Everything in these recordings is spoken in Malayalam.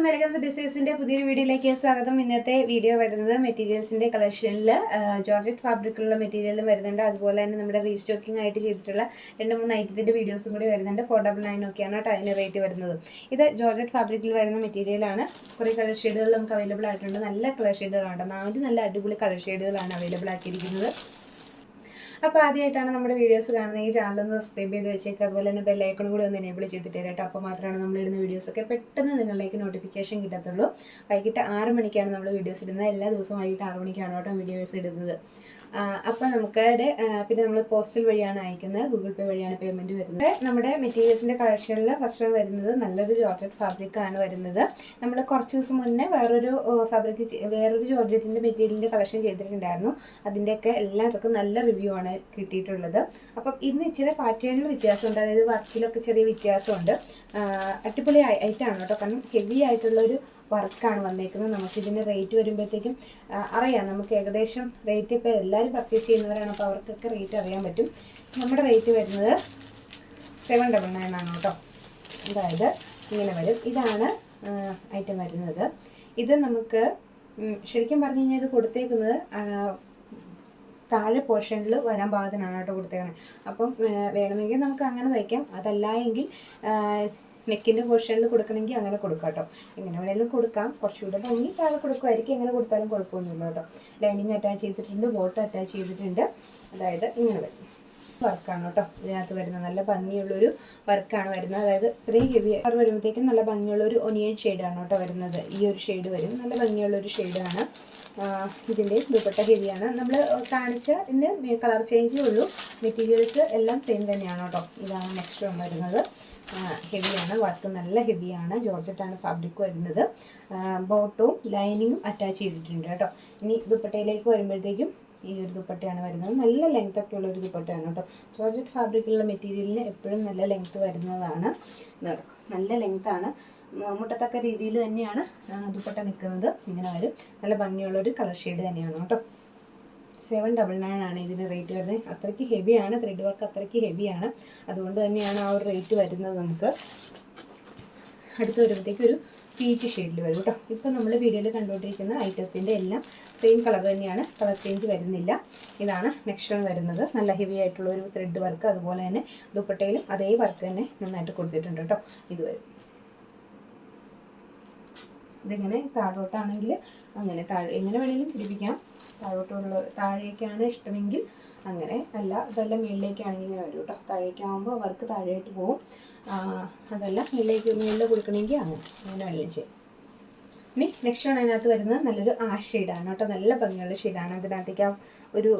എല്ലാവർക്കും എലഗൻസ് ഡിസൈൻസിന്റെ പുതിയൊരു വീഡിയോയിലേക്ക് സ്വാഗതം. ഇന്നത്തെ വീഡിയോ വരുന്നത് മെറ്റീരിയൽസിന്റെ കളക്ഷനിൽ ജോർജറ്റ് ഫാബ്രിക്കിലുള്ള മെറ്റീരിയലും വരുന്നുണ്ട്. അതുപോലെ തന്നെ നമ്മുടെ റീസ്റ്റോക്കിംഗ് ആയിട്ട് ചെയ്തിട്ടുള്ള രണ്ട് മൂന്ന് ഐറ്റത്തിന്റെ വീഡിയോസും കൂടി വരുന്നുണ്ട്. ഫോർ ഡബിൾ നയൻ ഒക്കെയാണ് അതിന് റേറ്റ് വരുന്നത്. ഇത് ജോർജറ്റ് ഫാബ്രിക്കിൽ വരുന്ന മെറ്റീരിയലാണ് കുറേ കളർ ഷെയ്ഡുകൾ നമുക്ക് അവൈലബിൾ ആയിട്ടുണ്ട്. നല്ല കളർ ഷെയ്ഡുകളാണ് നാല് നല്ല അടിപൊളി കളർ ഷെയ്ഡുകളാണ് അവൈലബിൾ ആക്കിയിരിക്കുന്നത്. അപ്പോൾ ആദ്യമായിട്ടാണ് നമ്മുടെ വീഡിയോസ് കാണുന്നത്. ഈ ചാനൽ ഒന്ന് സബ്സ്ക്രൈബ് ചെയ്ത് വെച്ചേക്കുക അതുപോലെ തന്നെ ബെല്ലൈക്കണും കൂടി ഒന്ന് എനേബിൾ ചെയ്തിട്ട് കേട്ടോ. അപ്പോൾ മാത്രമാണ് നമ്മൾ ഇടുന്ന വീഡിയോസൊക്കെ പെട്ടെന്ന് നിങ്ങളിലേക്ക് നോട്ടിഫിക്കേഷൻ കിട്ടത്തുള്ളൂ. വൈകിട്ട് ആറ് മണിക്കാണ് നമ്മൾ വീഡിയോസ് ഇടുന്നത്. എല്ലാ ദിവസവും വൈകിട്ട് ആറ് മണിക്കാണ് കേട്ടോ വീഡിയോസ് ഇടുന്നത്. അപ്പോൾ നമുക്കടെ പിന്നെ നമ്മൾ പോസ്റ്റൽ വഴിയാണ് അയക്കുന്നത്. ഗൂഗിൾ പേ വഴിയാണ് പേയ്മെന്റ് വരുന്നത്. നമ്മുടെ മെറ്റീരിയൽസിന്റെ കളക്ഷനിൽ ഫസ്റ്റ് വൺ വരുന്നത്. നല്ലൊരു ജോർജറ്റ് ഫാബ്രിക് ആണ് വരുന്നത്. നമ്മൾ കുറച്ച് ദിവസം മുന്നേ വേറൊരു ഫാബ്രിക് വേറൊരു ജോർജറ്റിന്റെ മെറ്റീരിയലിന്റെ കളക്ഷൻ ചെയ്തിട്ടുണ്ടായിരുന്നു. അതിന്റെയൊക്കെ എല്ലാവർക്കും നല്ല റിവ്യൂ ആണ് കിട്ടിയിട്ടുള്ളത്. അപ്പം ഇന്ന് ഇച്ചിരി പാറ്റേണിൽ വ്യത്യാസമുണ്ട്. അതായത് വർക്കിലൊക്കെ ചെറിയ വ്യത്യാസമുണ്ട്. അടിപൊളി ആയിട്ടാണ് കേട്ടോ. കാരണം ഹെവി ആയിട്ടുള്ളൊരു വർക്കാണ് വന്നേക്കുന്നത്. ഇതിന്റെ റേറ്റ് വരുമ്പോഴത്തേക്കും അറിയാം. നമുക്ക് ഏകദേശം റേറ്റ് ഇപ്പോൾ എല്ലാവരും പർച്ചേസ് ചെയ്യുന്നവരാണ്. അപ്പോൾ അവർക്കൊക്കെ റേറ്റ് അറിയാൻ പറ്റും. നമ്മുടെ റേറ്റ് വരുന്നത് സെവൻ ഡബിൾ നയൻ ആണ് കേട്ടോ. അതായത് ഇങ്ങനെ വരും. ഇതാണ് ഐറ്റം വരുന്നത്. ഇത് നമുക്ക് ശരിക്കും പറഞ്ഞു കഴിഞ്ഞാൽ ഇത് കൊടുത്തേക്കുന്നത് താഴെ പോർഷനിൽ വരാൻ പാകത്തിനാണ് കേട്ടോ കൊടുത്തേക്കുന്നത് അപ്പം വേണമെങ്കിൽ നമുക്ക് അങ്ങനെ തയ്ക്കാം. അതല്ല എങ്കിൽ നെക്കിന്റെ പോർഷനിൽ കൊടുക്കണമെങ്കിൽ അങ്ങനെ കൊടുക്കാം കേട്ടോ എങ്ങനെ വേണമെങ്കിലും കൊടുക്കാം. കുറച്ചുകൂടെ ഭംഗി താഴെ കൊടുക്കുമായിരിക്കും എങ്ങനെ കൊടുത്താലും കുഴപ്പമൊന്നുമില്ല കേട്ടോ. ലൈനിങ് അറ്റാച്ച് ചെയ്തിട്ടുണ്ട് ബോട്ട് അറ്റാച്ച് ചെയ്തിട്ടുണ്ട്. അതായത് ഇങ്ങനെ വരും. വർക്കാണ് കേട്ടോ. ഇതിനകത്ത് വരുന്നത് നല്ല ഭംഗിയുള്ളൊരു വർക്കാണ് വരുന്നത്. അതായത് ഇത്രയും ഹെവി കളർ വരുമ്പോഴത്തേക്കും നല്ല ഭംഗിയുള്ളൊരു ഒനിയൻ ഷെയ്ഡാണ് കേട്ടോ വരുന്നത്. ഈ ഒരു ഷെയ്ഡ് വരും. നല്ല ഭംഗിയുള്ളൊരു ഷെയ്ഡാണ് ഇതിന്റെ ദുപ്പട്ട ഹെവിയാണ് നമ്മൾ കാണിച്ച ഇതിന്റെ കളർ ചേഞ്ചേ ഉള്ളൂ. മെറ്റീരിയൽസ് എല്ലാം സെയിം തന്നെയാണ് കേട്ടോ. ഇതാണ് നെക്സ്റ്റ് വരുന്നത്. ഹെവിയാണ് വർക്ക് നല്ല ഹെവിയാണ് ജോർജറ്റാണ് ഫാബ്രിക് വരുന്നത്. ബോട്ടവും ലൈനിങ്ങും അറ്റാച്ച് ചെയ്തിട്ടുണ്ട് കേട്ടോ. ഇനി ദുപ്പട്ടയിലേക്ക് വരുമ്പോഴത്തേക്കും ഈ ഒരു ദുപ്പട്ടയാണ് വരുന്നത്. നല്ല ലെങ്ത് ഒക്കെ ഉള്ള ഒരു ദുപ്പട്ടയാണ് കേട്ടോ. ജോർജറ്റ് ഫാബ്രിക്കിലുള്ള മെറ്റീരിയലിന് എപ്പോഴും നല്ല ലെങ്ത് വരുന്നതാണ്. നല്ല ലെങ്ത്താണ് മുട്ടത്തക്ക രീതിയിൽ തന്നെയാണ് ദുപ്പട്ട നിൽക്കുന്നത്. ഇങ്ങനെ വരും. നല്ല ഭംഗിയുള്ള ഒരു കളർ ഷെയ്ഡ് തന്നെയാണ് കേട്ടോ. സെവൻ ഡബിൾ നയൻ ആണ് ഇതിന് റേറ്റ് വരുന്നത്. അത്രയ്ക്ക് ഹെവിയാണ് ത്രെഡ് വർക്ക് അത്രയ്ക്ക് ഹെവിയാണ് അതുകൊണ്ട് തന്നെയാണ് ആ ഒരു റേറ്റ് വരുന്നത് നമുക്ക്. അടുത്ത് വരുമ്പോഴത്തേക്ക് ഒരു പീച്ച് ഷെയ്ഡിൽ വരും കേട്ടോ. ഇപ്പം നമ്മൾ വീഡിയോയിൽ കണ്ടുകൊണ്ടിരിക്കുന്ന ഐറ്റത്തിന്റെ എല്ലാം സെയിം കളർ തന്നെയാണ്. കളർ ചേഞ്ച് വരുന്നില്ല. ഇതാണ് നെക്സ്റ്റ് വൺ വരുന്നത്. നല്ല ഹെവി ആയിട്ടുള്ള ഒരു ത്രെഡ് വർക്ക് അതുപോലെ തന്നെ ദുപ്പട്ടയിലും അതേ വർക്ക് തന്നെ നന്നായിട്ട് കൊടുത്തിട്ടുണ്ട് കേട്ടോ. ഇത് വരും. ഇതിങ്ങനെ താഴോട്ടാണെങ്കിൽ അങ്ങനെ താഴെ എങ്ങനെ വേണമെങ്കിലും പിടിപ്പിക്കാം. താഴോട്ടുള്ള താഴേക്കാണ് ഇഷ്ടമെങ്കിൽ അങ്ങനെ അല്ല അതല്ല മുകളിലേക്കാണെങ്കിൽ ഇങ്ങനെ വരും കേട്ടോ താഴേക്കാവുമ്പോൾ വർക്ക് താഴേട്ട് പോകും അതെല്ലാം മുകളിലേക്ക് മുകളിൽ കൊടുക്കണമെങ്കിൽ അങ്ങനെ അങ്ങനെ വേണമെങ്കിലും ചെയ്യും. ഇനി നെക്സ്റ്റ് ആണ് അതിനകത്ത് വരുന്നത് നല്ലൊരു ആ ഷെയ്ഡാണ് കേട്ടോ. നല്ല ഭംഗിയുള്ള ഷെയ്ഡാണ് അതിനകത്തേക്ക് ആ ഒരു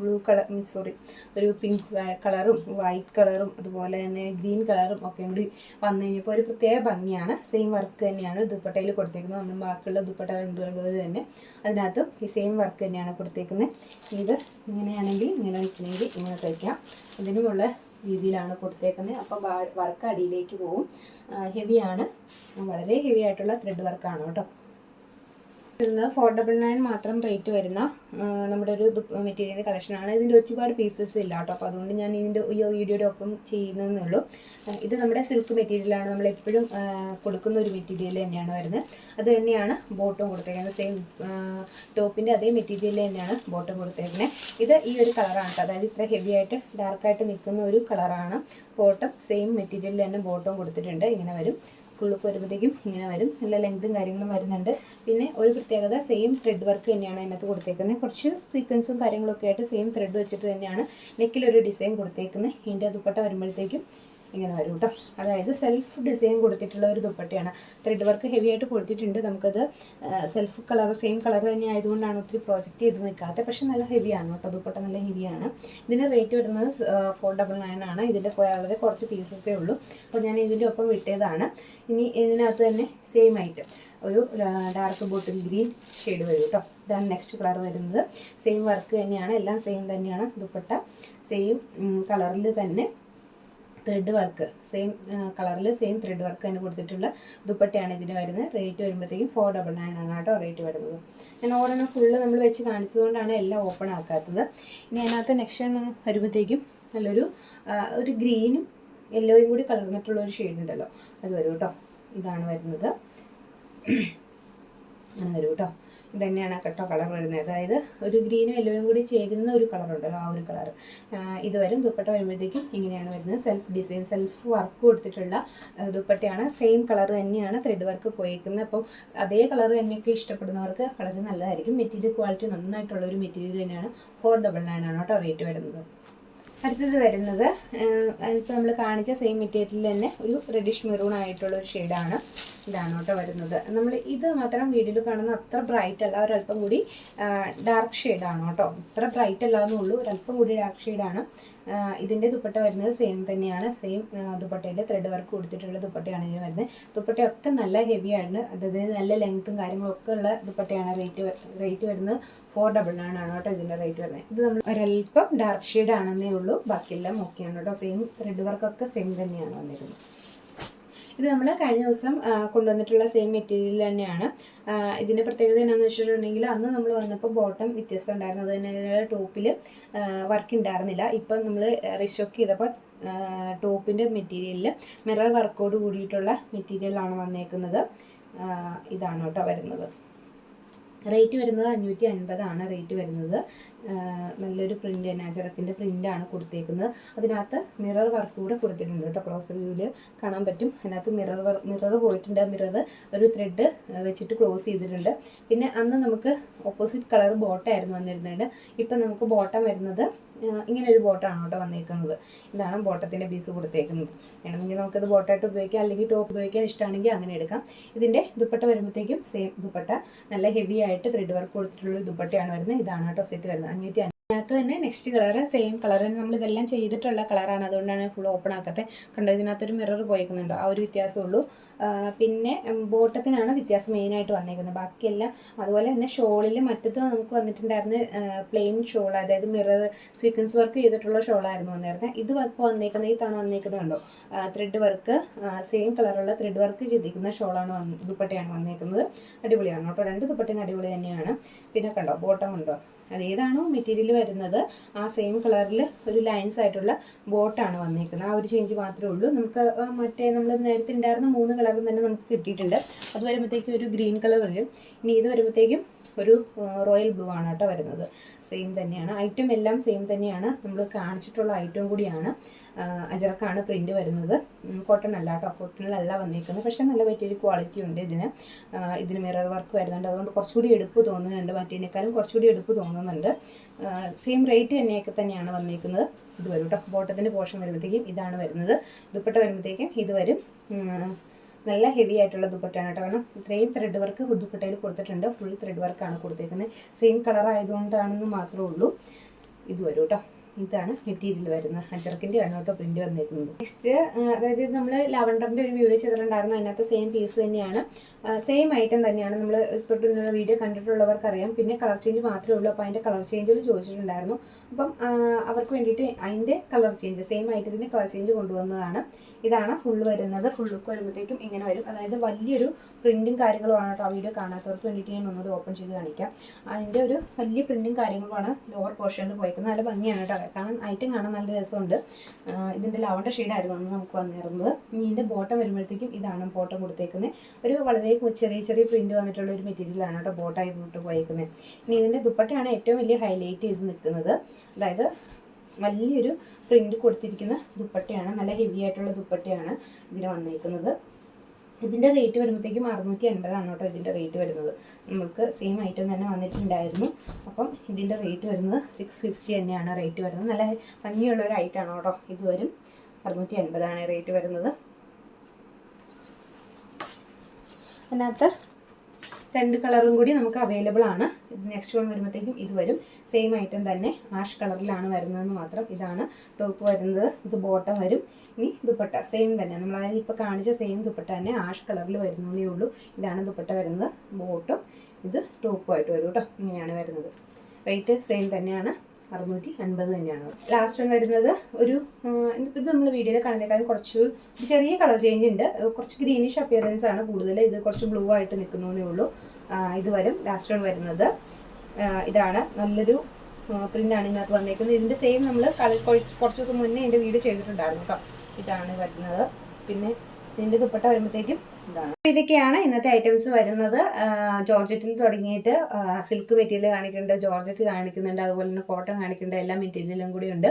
ബ്ലൂ കളർ സോറി ഒരു പിങ്ക് കളറും വൈറ്റ് കളറും അതുപോലെ തന്നെ ഗ്രീൻ കളറും ഒക്കെ കൂടി വന്നു കഴിഞ്ഞപ്പോൾ ഒരു പ്രത്യേക ഭംഗിയാണ്. സെയിം വർക്ക് തന്നെയാണ് ദുപ്പട്ടയിൽ കൊടുത്തേക്കുന്നത്. നമ്മൾ ബാക്കിയുള്ള ദുപ്പട്ട കണ്ടുള്ളത് തന്നെ. അതിനകത്തും ഈ സെയിം വർക്ക് തന്നെയാണ് കൊടുത്തേക്കുന്നത്. ഇത് ഇങ്ങനെയാണെങ്കിൽ ഇങ്ങനെ നിൽക്കണമെങ്കിൽ ഇങ്ങനെ തയ്ക്കാം. ഇതിനുമുള്ള രീതിയിലാണ് കൊടുത്തേക്കുന്നത്. അപ്പോൾ വർക്ക് അടിയിലേക്ക് പോവും. ഹെവിയാണ് വളരെ ഹെവി ആയിട്ടുള്ള ത്രെഡ് വർക്കാണ് കേട്ടോ. വരുന്നത് ഫോർ ഡബിൾ നയൻ മാത്രം റേറ്റ് വരുന്ന നമ്മുടെ ഒരു മെറ്റീരിയൽ കളക്ഷനാണ് ഇതിന്റെ ഒരുപാട് പീസസ് ഇല്ല കേട്ടോ. അപ്പോൾ അതുകൊണ്ട് ഞാൻ ഇതിന്റെ ഈ വീഡിയോയുടെ ഒപ്പം ചെയ്യുന്നതെന്നേ ഉള്ളൂ. ഇത് നമ്മുടെ സിൽക്ക് മെറ്റീരിയലാണ് നമ്മൾ എപ്പോഴും കൊടുക്കുന്ന ഒരു മെറ്റീരിയൽ തന്നെയാണ് വരുന്നത്. അത് തന്നെയാണ് ബോട്ടം കൊടുത്തേക്കുന്നത്. സെയിം ടോപ്പിന്റെ അതേ മെറ്റീരിയൽ തന്നെയാണ് ബോട്ടം കൊടുത്തേക്കുന്നത്. ഇത് ഈ ഒരു കളറാണ് അതായത് ഇത്ര ഹെവി ആയിട്ട് ഡാർക്കായിട്ട് നിൽക്കുന്ന ഒരു കളറാണ് ബോട്ടം സെയിം മെറ്റീരിയലിൽ തന്നെ ബോട്ടം കൊടുത്തിട്ടുണ്ട്. ഇങ്ങനെ വരും. ഫുള്ളൊക്കെ വരുമ്പോഴത്തേക്കും ഇങ്ങനെ വരും. നല്ല ലെങ്തും കാര്യങ്ങളും വരുന്നുണ്ട്. പിന്നെ ഒരു പ്രത്യേകത സെയിം ത്രെഡ് വർക്ക് തന്നെയാണ് അതിനകത്ത് കൊടുത്തേക്കുന്നത്. കുറച്ച് സീക്വൻസും കാര്യങ്ങളൊക്കെ ആയിട്ട് സെയിം ത്രെഡ് വെച്ചിട്ട് തന്നെയാണ് നെക്കിലൊരു ഡിസൈൻ കൊടുത്തേക്കുന്നത്. ഇതിന്റെ ദുപ്പട്ട വരുമ്പോഴത്തേക്കും ഇങ്ങനെ വരും കേട്ടോ. അതായത് സെൽഫ് ഡിസൈൻ കൊടുത്തിട്ടുള്ള ഒരു ദുപ്പട്ടയാണ്. ത്രെഡ് വർക്ക് ഹെവി ആയിട്ട് കൊടുത്തിട്ടുണ്ട്. നമുക്കത് സെൽഫ് കളർ സെയിം കളർ തന്നെ ആയതുകൊണ്ടാണ് ഒത്തിരി പ്രോജക്റ്റ് ചെയ്ത് നിൽക്കാത്തത് പക്ഷെ നല്ല ഹെവിയാണ് കേട്ടോ. ദുപ്പട്ട നല്ല ഹെവിയാണ് ഇതിന് റേറ്റ് വരുന്നത് ഫോർ ഡബിൾ നയൻ ആണ്. ഇതിന്റെ വളരെ കുറച്ച് പീസസേ ഉള്ളൂ. അപ്പോൾ ഞാൻ ഇതിന്റെ ഒപ്പം വിട്ടതാണ്. ഇനി ഇതിനകത്ത് തന്നെ സെയിം ആയിട്ട് ഒരു ഡാർക്ക് ബോട്ടിൽ ഗ്രീൻ ഷെയ്ഡ് വരും കേട്ടോ. ഇതാണ് നെക്സ്റ്റ് കളർ വരുന്നത്. സെയിം വർക്ക് തന്നെയാണ്. എല്ലാം സെയിം തന്നെയാണ് ദുപ്പട്ട. സെയിം കളറിൽ തന്നെ ത്രെഡ് വർക്ക് സെയിം കളറിൽ സെയിം ത്രെഡ് വർക്ക് തന്നെ കൊടുത്തിട്ടുള്ള ദുപ്പട്ടയാണ് ഇതിന് വരുന്നത്. റേറ്റ് വരുമ്പോഴത്തേക്കും ഫോർ ഡബിൾ നയൻ ആണ് കേട്ടോ റേറ്റ് വരുന്നത്. ഞാൻ ഓരോന്നും ഫുള്ള് നമ്മൾ വെച്ച് കാണിച്ചതുകൊണ്ടാണ് എല്ലാം ഓപ്പൺ ആക്കാത്തത്. ഇനി അതിനകത്ത് നെക്സ്റ്റ് വരുമ്പോഴത്തേക്കും നല്ലൊരു ഒരു ഗ്രീനും യെല്ലോയും കൂടി കലർന്നിട്ടുള്ള ഒരു ഷെയ്ഡ് ഉണ്ടല്ലോ. അത് വരും കേട്ടോ. ഇതാണ് വരുന്നത്. അങ്ങനെ വരും കേട്ടോ. തന്നെയാണ് കേട്ടോ കളർ വരുന്നത്. അതായത് ഒരു ഗ്രീനും യെല്ലോയും കൂടി ചേരുന്ന ഒരു കളർ ഉണ്ടല്ലോ ആ ഒരു കളർ ഇത് വരും ദുപ്പട്ട വരുമ്പോഴത്തേക്കും ഇങ്ങനെയാണ് വരുന്നത്. സെൽഫ് ഡിസൈൻ സെൽഫ് വർക്ക് കൊടുത്തിട്ടുള്ള ദുപ്പട്ടയാണ്. സെയിം കളർ തന്നെയാണ് ത്രെഡ് വർക്ക് പോയേക്കുന്നത്. അപ്പോൾ അതേ കളർ തന്നെയൊക്കെ ഇഷ്ടപ്പെടുന്നവർക്ക് വളരെ നല്ലതായിരിക്കും. മെറ്റീരിയൽ ക്വാളിറ്റി നന്നായിട്ടുള്ള ഒരു മെറ്റീരിയൽ തന്നെയാണ് ഫോർ ഡബിൾ നയൻ ആണ് കേട്ടോ റേറ്റ് വരുന്നത്. അടുത്തത് വരുന്നത് ഇപ്പോൾ നമ്മൾ കാണിച്ച സെയിം മെറ്റീരിയലിൽ തന്നെ ഒരു റെഡിഷ് മെറൂൺ ആയിട്ടുള്ള ഒരു ഷെയ്ഡാണ് ഇതാണ് കേട്ടോ വരുന്നത്. നമ്മൾ ഇത് മാത്രം വീഡിയോയിൽ കാണുന്ന അത്ര ബ്രൈറ്റ് അല്ല ഒരല്പം കൂടി ഡാർക്ക് ഷെയ്ഡാണ് കേട്ടോ. അത്ര ബ്രൈറ്റ് അല്ല ഉള്ളൂ ഒരല്പം കൂടി ഡാർക്ക് ഷെയ്ഡാണ് ഇതിന്റെ ദുപ്പട്ട വരുന്നത് സെയിം തന്നെയാണ്. സെയിം ദുപ്പട്ടയുടെ ത്രെഡ് വർക്ക് കൊടുത്തിട്ടുള്ള ദുപ്പട്ടയാണ് ഇതിന് വരുന്നത്. ദുപ്പട്ടയൊക്കെ നല്ല ഹെവി ആണ് അതായത് നല്ല ലെങ്ത്തും കാര്യങ്ങളൊക്കെ ഉള്ള ദുപ്പട്ടയാണ് റേറ്റ് റേറ്റ് വരുന്നത്. ഫോർ ഡബിൾ നയൻ ആണ് കേട്ടോ ഇതിന്റെ റേറ്റ് വരുന്നത്. ഇത് നമ്മൾ ഒരല്പം ഡാർക്ക് ഷെയ്ഡ് ആണെന്നേ ഉള്ളൂ. ബാക്കിയെല്ലാം ഓക്കെയാണ് കേട്ടോ. സെയിം ത്രെഡ് വർക്കൊക്കെ സെയിം തന്നെയാണ് വന്നിരുന്നത്. ഇത് നമ്മൾ കഴിഞ്ഞ ദിവസം കൊണ്ടുവന്നിട്ടുള്ള സെയിം മെറ്റീരിയൽ തന്നെയാണ്. ഇതിന്റെ പ്രത്യേകത എന്താണെന്ന് വെച്ചിട്ടുണ്ടെങ്കിൽ അന്ന് നമ്മൾ വന്നപ്പോൾ ബോട്ടം വ്യത്യസ്തം ഉണ്ടായിരുന്നു. അതുതന്നെ ടോപ്പിൽ വർക്ക് ഉണ്ടായിരുന്നില്ല. ഇപ്പം നമ്മൾ റിസ്റ്റോക്ക് ചെയ്തപ്പോൾ ടോപ്പിന്റെ മെറ്റീരിയലിൽ മിറർ വർക്കോട് കൂടിയിട്ടുള്ള മെറ്റീരിയലാണ് വന്നേക്കുന്നത്. ഇതാണ് കേട്ടോ വരുന്നത്. റേറ്റ് വരുന്നത് അഞ്ഞൂറ്റി അൻപതാണ് റേറ്റ് വരുന്നത് നല്ലൊരു പ്രിന്റ് തന്നെ അജറക്കിന്റെ പ്രിന്റാണ് കൊടുത്തേക്കുന്നത്. അതിനകത്ത് മിറർ വർക്ക് കൂടെ കൊടുത്തിട്ടുണ്ട് കേട്ടോ. ക്ലോസ് വ്യൂവിൽ കാണാൻ പറ്റും. അതിനകത്ത് മിറർ മിറർ പോയിട്ടുണ്ട്. മിറർ ഒരു ത്രെഡ് വെച്ചിട്ട് ക്ലോസ് ചെയ്തിട്ടുണ്ട്. പിന്നെ അന്ന് നമുക്ക് ഓപ്പോസിറ്റ് കളർ ബോട്ടായിരുന്നു വന്നിരുന്നത്. ഇപ്പം നമുക്ക് ബോട്ടം വരുന്നത് ഇങ്ങനെ ഒരു ബോട്ടാണ് കേട്ടോ വന്നേക്കുന്നത്. ഇതാണ് ബോട്ടത്തിന്റെ പീസ് കൊടുത്തേക്കുന്നത്. വേണമെങ്കിൽ നമുക്കത് ബോട്ടായിട്ട് ഉപയോഗിക്കാം. അല്ലെങ്കിൽ ടോപ്പ് ഉപയോഗിക്കാൻ ഇഷ്ടമാണെങ്കിൽ അങ്ങനെ എടുക്കാം. ഇതിന്റെ ദുപ്പട്ട വരുമ്പോഴത്തേക്കും സെയിം ദുപ്പട്ട. നല്ല ഹെവി ത്രെഡ് വർക്ക് കൊടുത്തിട്ടുള്ള ദുപ്പട്ടയാണ് വരുന്നത്. ഇതാണ് കേട്ടോ സെറ്റ് വരുന്നത്. അഞ്ഞൂറ്റി അതിനകത്ത് തന്നെ നെക്സ്റ്റ് കളർ സെയിം കളർ തന്നെ നമ്മൾ ഇതെല്ലാം ചെയ്തിട്ടുള്ള കളറാണ് അതുകൊണ്ടാണ് ഫുൾ ഓപ്പൺ ആക്കാത്തത് കണ്ടോ ഇതിനകത്തൊരു മിറർ പോയിക്കുന്നുണ്ടോ. ആ ഒരു വ്യത്യാസമുള്ളൂ പിന്നെ ബോട്ടത്തിനാണ് വ്യത്യാസം മെയിനായിട്ട് വന്നേക്കുന്നത്. ബാക്കിയെല്ലാം അതുപോലെ തന്നെ ഷോളിൽ മറ്റത്ത് നമുക്ക് വന്നിട്ടുണ്ടായിരുന്ന പ്ലെയിൻ ഷോൾ അതായത് മിറർ സ്വീക്വൻസ് വർക്ക് ചെയ്തിട്ടുള്ള ഷോളായിരുന്നു വന്നിരുന്നത്. ഇത് ഇപ്പോൾ വന്നേക്കുന്നത് ഈ തവണ വന്നേക്കുന്നത് കണ്ടോ? ത്രെഡ് വർക്ക് സെയിം കളറുള്ള ത്രെഡ് വർക്ക് ചെയ്തിരിക്കുന്ന ഷോളാണ് വന്ന് ദുപ്പട്ടയാണ് വന്നേക്കുന്നത്. അടിപൊളിയാണ് കേട്ടോ. രണ്ട് ദുപ്പട്ടയും അടിപൊളി തന്നെയാണ്. പിന്നെ കണ്ടോ ബോട്ടം ഉണ്ടോ? അത് ഏതാണോ മെറ്റീരിയൽ വരുന്നത്? ആ സെയിം കളറിൽ ഒരു ലൈൻസ് ആയിട്ടുള്ള ബോട്ടാണ് വന്നേക്കുന്നത്. ആ ഒരു ചേഞ്ച് മാത്രമേ ഉള്ളൂ. നമുക്ക് മറ്റേ നമ്മൾ നേരത്തെ ഉണ്ടായിരുന്ന മൂന്ന് കളറും തന്നെ നമുക്ക് കിട്ടിയിട്ടുണ്ട്. അത് വരുമ്പോഴത്തേക്കും ഒരു ഗ്രീൻ കളർ വരും. ഇനി ഇത് വരുമ്പോഴത്തേക്കും ഒരു റോയൽ ബ്ലൂ ആണ് കേട്ടോ വരുന്നത്. സെയിം തന്നെയാണ്. ഐറ്റം എല്ലാം സെയിം തന്നെയാണ്. നമ്മൾ കാണിച്ചിട്ടുള്ള ഐറ്റം കൂടിയാണ് അജറക്കാണ് പ്രിന്റ് വരുന്നത്. കോട്ടൺ അല്ല കേട്ടോ. കോട്ടണിലല്ല വന്നിരിക്കുന്നത് പക്ഷേ നല്ല മെറ്റീരിയൽ ക്വാളിറ്റി ഉണ്ട് ഇതിന്. ഇതിന് മിറർ വർക്ക് വരുന്നുണ്ട്. അതുകൊണ്ട് കുറച്ചുകൂടി എടുപ്പ് തോന്നുന്നുണ്ട്. മറ്റേതിനേക്കാളും കുറച്ചുകൂടി എടുപ്പ് തോന്നുന്നുണ്ട്. സെയിം റേറ്റ് തന്നെയൊക്കെ തന്നെയാണ് വന്നിരിക്കുന്നത് ഇത് വരും കേട്ടോ. ബോട്ടത്തിന്റെ പോർഷൻ വരുമ്പോഴത്തേക്കും ഇതാണ് വരുന്നത്. ദുപ്പട്ട വരുമ്പോഴത്തേക്കും ഇത് വരും. നല്ല ഹെവി ആയിട്ടുള്ള ദുപ്പട്ടയാണ് കേട്ടോ. കാരണം ഇത്രയും ത്രെഡ് വർക്ക് ദുപ്പട്ടയിൽ കൊടുത്തിട്ടുണ്ട്. ഫുൾ ത്രെഡ് വർക്കാണ് കൊടുത്തേക്കുന്നത് സെയിം കളർ ആയതുകൊണ്ടാണെന്ന് മാത്രമേ ഉള്ളൂ. ഇത് വരും കേട്ടോ. ഇതാണ് മെറ്റീരിയൽ വരുന്നത് അജർക്കിന്റെ ആണ് കേട്ടോ പ്രിന്റ് വന്നിരിക്കുന്നത് നെക്സ്റ്റ് അതായത് നമ്മൾ ലാവണ്ടറിന്റെ ഒരു വീഡിയോ ചെയ്തിട്ടുണ്ടായിരുന്നു. അതിനകത്ത് സെയിം പീസ് തന്നെയാണ്. സെയിം ഐറ്റം തന്നെയാണ് നമ്മൾ തൊട്ടുള്ള വീഡിയോ കണ്ടിട്ടുള്ളവർക്കറിയാം. പിന്നെ കളർ ചേഞ്ച് മാത്രമേ ഉള്ളൂ. അപ്പോൾ അതിന്റെ കളർ ചേഞ്ചിൽ ചോദിച്ചിട്ടുണ്ടായിരുന്നു. അപ്പം അവർക്ക് വേണ്ടിയിട്ട് അതിന്റെ കളർ ചേഞ്ച് സെയിം ഐറ്റത്തിന്റെ കളർ ചേഞ്ച് കൊണ്ടുവന്നതാണ്. ഇതാണ് ഫുൾ വരുന്നത്. ഫുൾ ലുക്ക് വരുമ്പോഴത്തേക്കും ഇങ്ങനെ വരും. അതായത് വലിയൊരു പ്രിന്റും കാര്യങ്ങളുമാണ് കേട്ടോ ആ വീഡിയോ കാണാത്തവർക്ക് വേണ്ടിയിട്ട് ഞാൻ ഒന്നുകൂടി ഓപ്പൺ ചെയ്ത് കാണിക്കാം. അതിന്റെ ഒരു വലിയ പ്രിന്റും കാര്യങ്ങളുമാണ് ലോവർ പോർഷനിൽ പോയിക്കുന്നത്. നല്ല ഭംഗിയാണ് കേട്ടോ. കാരണം ഐറ്റം കാണാൻ നല്ല രസമുണ്ട്. ഇതിന്റെ ലവണ്ട ഷെയ്ഡായിരുന്നു അന്ന് നമുക്ക് വന്നിരുന്നത്. ഇനി ഇതിന്റെ ബോട്ടം വരുമ്പോഴത്തേക്കും ഇതാണ് ബോട്ടം കൊടുത്തേക്കുന്നത് ഒരു വളരെ ചെറിയ ചെറിയ പ്രിന്റ് വന്നിട്ടുള്ള ഒരു മെറ്റീരിയലാണ് കേട്ടോ ബോട്ടായി പോയിട്ട് പോയേക്കുന്നത് ഇനി ഇതിന്റെ ദുപ്പട്ടയാണ് ഏറ്റവും വലിയ ഹൈലൈറ്റ് ചെയ്ത് നിൽക്കുന്നത്. അതായത് വലിയൊരു പ്രിന്റ് കൊടുത്തിരിക്കുന്ന ദുപ്പട്ടയാണ്. നല്ല ഹെവി ആയിട്ടുള്ള ദുപ്പട്ടയാണ് ഇതിന് വന്നേക്കുന്നത്. ഇതിന്റെ റേറ്റ് വരുമ്പോഴത്തേക്കും അറുന്നൂറ്റി അൻപതാണ് കേട്ടോ ഇതിന്റെ റേറ്റ് വരുന്നത്. നമുക്ക് സെയിം ഐറ്റം തന്നെ വന്നിട്ടുണ്ടായിരുന്നു. അപ്പം ഇതിന്റെ റേറ്റ് വരുന്നത് സിക്സ് ഫിഫ്റ്റി തന്നെയാണ് റേറ്റ് വരുന്നത്. നല്ല ഭംഗിയുള്ള ഒരു ഐറ്റം ആണ് കേട്ടോ ഇത് വരും അറുന്നൂറ്റി അൻപതാണ് റേറ്റ് വരുന്നത്. അതിനകത്ത് രണ്ട് കളറും കൂടി നമുക്ക് അവൈലബിൾ ആണ്. നെക്സ്റ്റ് വൺ വരുമ്പോഴത്തേക്കും ഇത് വരും. സെയിം ഐറ്റം തന്നെ. ആഷ് കളറിലാണ് വരുന്നതെന്ന് മാത്രം ഇതാണ്. ടോപ്പ് വരുന്നത് ഇത് ബോട്ടം വരും. ഇനി ദുപ്പട്ട. സെയിം തന്നെ. നമ്മൾ അതായത് ഇപ്പോൾ കാണിച്ച സെയിം ദുപ്പട്ട തന്നെ ആഷ് കളറിൽ വരുന്നതേ ഉള്ളൂ. ഇതാണ് ദുപ്പട്ട വരുന്നത്. ബോട്ടും ഇത് ടോപ്പുമായിട്ട് വരും കേട്ടോ. ഇങ്ങനെയാണ് വരുന്നത്. റേറ്റ് സെയിം തന്നെയാണ്. അറുന്നൂറ്റി അൻപത് തന്നെയാണ് ലാസ്റ്റ് വരുന്നത് ഒരു ഇത് നമ്മൾ വീഡിയോയിൽ കാണുന്നേക്കാളും കുറച്ച് ചെറിയ കളർ ചേഞ്ച് ഉണ്ട്. കുറച്ച് ഗ്രീനിഷ് അപ്പിയറൻസ് ആണ് കൂടുതൽ ഇത് കുറച്ച് ബ്ലൂ ആയിട്ട് നിൽക്കുന്നതേ ഉള്ളൂ. ഇത് വരും. ലാസ്റ്റ് വരുന്നത്. ഇതാണ്. നല്ലൊരു പ്രിന്റാണ് ഇതിനകത്ത് വന്നേക്കുന്നത്. ഇതിന്റെ സെയിം നമ്മൾ കുറച്ച് ദിവസം മുന്നേ എന്റെ വീഡിയോ ചെയ്തിട്ടുണ്ടായിരുന്നു കേട്ടോ ഇതാണ് വരുന്നത്. പിന്നെ ഇതിന്റെ ദുപ്പട്ട വരുമ്പോഴത്തേക്കും ഇതാണ്. ഇതൊക്കെയാണ് ഇന്നത്തെ ഐറ്റംസ് വരുന്നത്. ജോർജറ്റിൽ തുടങ്ങിയിട്ട് സിൽക്ക് മെറ്റീരിയൽ കാണിക്കുന്നുണ്ട് ജോർജറ്റ് കാണിക്കുന്നുണ്ട് അതുപോലെ തന്നെ കോട്ടൺ കാണിക്കുന്നുണ്ട് എല്ലാ മെറ്റീരിയലും കൂടി ഉണ്ട്.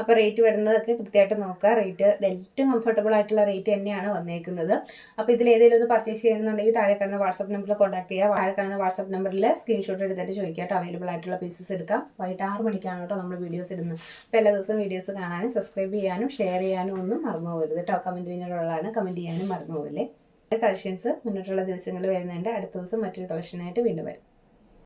അപ്പോൾ റേറ്റ് വരുന്നതൊക്കെ കൃത്യമായിട്ട് നോക്കുക റേറ്റ് ഏറ്റവും കംഫർട്ടബിൾ ആയിട്ടുള്ള റേറ്റ് തന്നെയാണ് വന്നേക്കുന്നത്. അപ്പോൾ ഇതിൽ ഏതെങ്കിലും ഒന്ന് പർച്ചേസ് ചെയ്യണമെന്നുണ്ടെങ്കിൽ താഴെ കാണുന്ന വാട്സപ്പ് നമ്പറിൽ കോൺടാക്ട് ചെയ്യുക താഴെ കാണുന്ന വാട്സപ്പ് നമ്പറിൽ സ്ക്രീൻഷോട്ട് എടുത്തിട്ട് ചോദിക്കാട്ടോ അവൈലബിൾ ആയിട്ടുള്ള പീസസ് എടുക്കാം. വൈകിട്ട് ആറ് മണിക്കാണ് കേട്ടോ നമ്മൾ വീഡിയോസ് ഇടുന്നത്. അപ്പോൾ എല്ലാ ദിവസവും വീഡിയോസ് കാണാനും സബ്സ്ക്രൈബ് ചെയ്യാനും ഷെയർ ചെയ്യാനും ഒന്നും മറന്നു പോകരുത് കേട്ടോ. കമന്റ് കമന്റ് കമന്റ് ചെയ്യാനും മറന്നു പോകല്ലേ കളക്ഷൻസ് മുന്നോട്ടുള്ള ദിവസങ്ങളിൽ വരുന്നുണ്ട് അടുത്ത ദിവസം മറ്റൊരു കളക്ഷനായിട്ട് വീണ്ടും വരും.